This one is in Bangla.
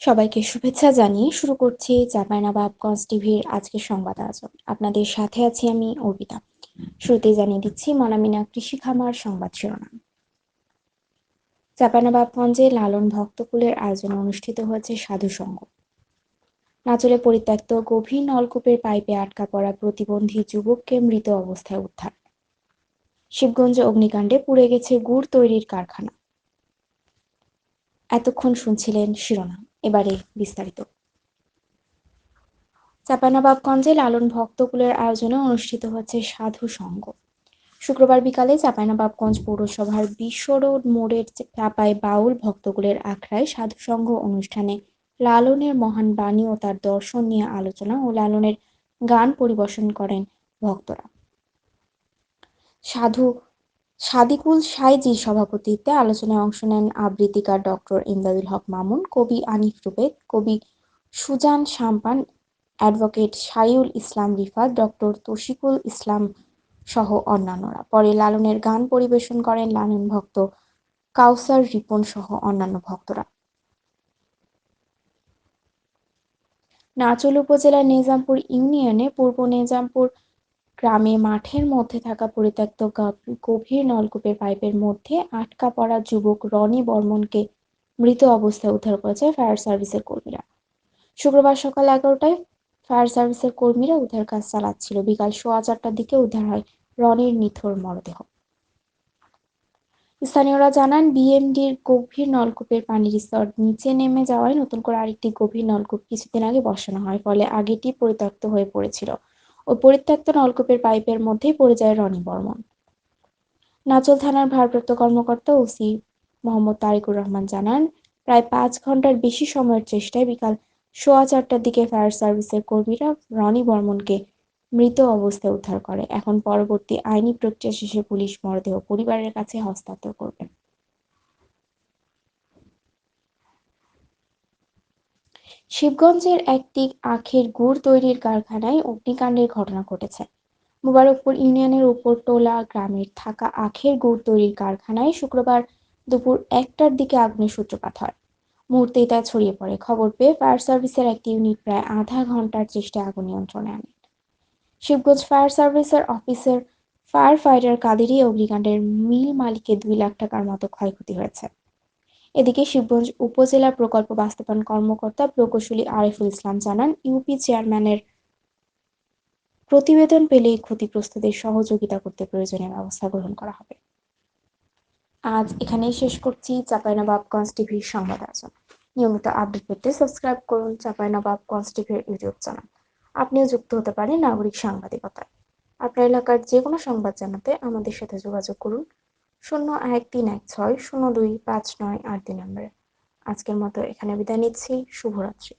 সবাইকে শুভেচ্ছা জানিয়ে শুরু করছি চাঁপাইনবাবগঞ্জ টিভির আজকের সংবাদ আয়োজন। আপনাদের সাথে আছি আমি অর্পিতা। শুরুতেই জানিয়ে দিচ্ছি, মনামিনা কৃষি খামার সংবাদ শিরোনাম। চাঁপাইনবাবগঞ্জে লালন ভক্তকুলের আয়োজনে অনুষ্ঠিত হয়েছে সাধু সংঘ নাচলে পরিত্যক্ত গভীর নলকূপের পাইপে আটকা পড়া প্রতিবন্ধী যুবককে মৃত অবস্থায় উদ্ধার। শিবগঞ্জ অগ্নিকাণ্ডে পুড়ে গেছে গুড় তৈরির কারখানা। এতক্ষণ শুনছিলেন শিরোনাম। এবারে বিস্তারিত। চাঁপাইনবাবগঞ্জে লালন ভক্তকুলের আয়োজনে অনুষ্ঠিত হচ্ছে সাধু সংঘ শুক্রবার বিকালে চাঁপাইনবাবগঞ্জ পৌরসভার বিশ্ব রোড মোড়ের চাপাই বাউল ভক্তকুলের আখড়ায় সাধু সংঘ অনুষ্ঠানে লালনের মহান বাণী ও তার দর্শন নিয়ে আলোচনা ও লালনের গান পরিবেশন করেন ভক্তরা। সাধু সাদিকুল সাইজির সভাপতিত্বে আলোচনায় অংশ নেন আবৃত্তিকার ডক্টর ইমদাদুল হক মামুন, কবি আনিফ রুবেদ, কবি সুজান সাম্পান অ্যাডভোকেট শাইউল ইসলাম রিফাত ডক্টর তশিকুল ইসলাম সহ অন্যান্যরা। পরে লালনের গান পরিবেশন করেন লালন ভক্ত কাউসার রিপন সহ অন্যান্য ভক্তরা। নাচল উপজেলার নিজামপুর ইউনিয়নে পূর্ব নিজামপুর গ্রামে মাঠের মধ্যে থাকা পরিত্যক্ত গভীর নলকূপের পাইপের মধ্যে আটকা পড়া যুবক রনি বর্মনকে মৃত অবস্থায় উদ্ধার করেছে ফায়ার সার্ভিসের কর্মীরা। শুক্রবার সকাল এগারোটায় ফায়ার সার্ভিসের কর্মীরা উদ্ধার কাজ চালাচ্ছিল। বিকাল সোয়া চারটার দিকে উদ্ধার হয় রনির নিথর মরদেহ। স্থানীয়রা জানান, বিএমডির গভীর নলকূপের পানির স্তর নিচে নেমে যাওয়ায় নতুন করে আরেকটি গভীর নলকূপ কিছুদিন আগে বসানো হয়, ফলে আগেটি পরিত্যক্ত হয়ে পড়েছিল। ও পরিত্যক্ত নলকূপের পাইপের মধ্যেই পড়ে যায় রনি বর্মন। নাচল থানার ভারপ্রাপ্ত কর্মকর্তা ওসি মোহাম্মদ তারিকুর রহমান জানান, প্রায় পাঁচ ঘণ্টার বেশি সময়ের চেষ্টায় বিকাল সোয়া চারটার দিকে ফায়ার সার্ভিসের কর্মীরা রনি বর্মনকে মৃত অবস্থায় উদ্ধার করে। এখন পরবর্তী আইনি প্রক্রিয়া শেষে পুলিশ মরদেহ পরিবারের কাছে হস্তান্তর করবে। শিবগঞ্জের একটি আখের গুড় তৈরির কারখানায় অগ্নিকাণ্ডের ঘটনা ঘটেছে। মুবারকপুর ইউনিয়নের উপর টোলা গ্রামের থাকা আখের গুড় তৈরির কারখানায় শুক্রবার দুপুর একটার দিকে আগুনের সূত্রপাত হয়। মুহূর্তেই তা ছড়িয়ে পড়ে। খবর পেয়ে ফায়ার সার্ভিসের একটি ইউনিট প্রায় আধা ঘণ্টার চেষ্টায় আগুন নিয়ন্ত্রণে আনে। শিবগঞ্জ ফায়ার সার্ভিসের অফিসার ফায়ার ফাইটার কাদেরই অগ্নিকাণ্ডের মিল মালিকের দুই লাখ টাকার মতো ক্ষয়ক্ষতি হয়েছে। এদিকে শিবগঞ্জ উপজেলা প্রকল্প বাস্তবায়ন কর্মকর্তা প্রকৌশলী আরিফুল ইসলাম জানান, ইউপি চেয়ারম্যানের প্রতিবেদন পেলেই ক্ষতিগ্রস্তদের সহযোগিতা করতে প্রয়োজনীয় ব্যবস্থা গ্রহণ করা হবে। আজ এখানেই শেষ করছি। চাঁপাইনবাবগঞ্জ টিভির সংবাদ আয়োজন। নিয়মিত আপডেট পেতে সাবস্ক্রাইব করুন চাঁপাইনবাবগঞ্জ টিভির ইউটিউব চ্যানেল। আপনিও যুক্ত হতে পারেন নাগরিক সাংবাদিকতায়। আপনার এলাকার যে কোনো সংবাদ জানাতে আমাদের সাথে যোগাযোগ করুন। শূন্য এক তিন এক ছয় শূন্য দুই পাঁচ নয় আট দুই নম্বরে। আজকের মতো এখানে বিদায় নিচ্ছি। শুভরাত্রি।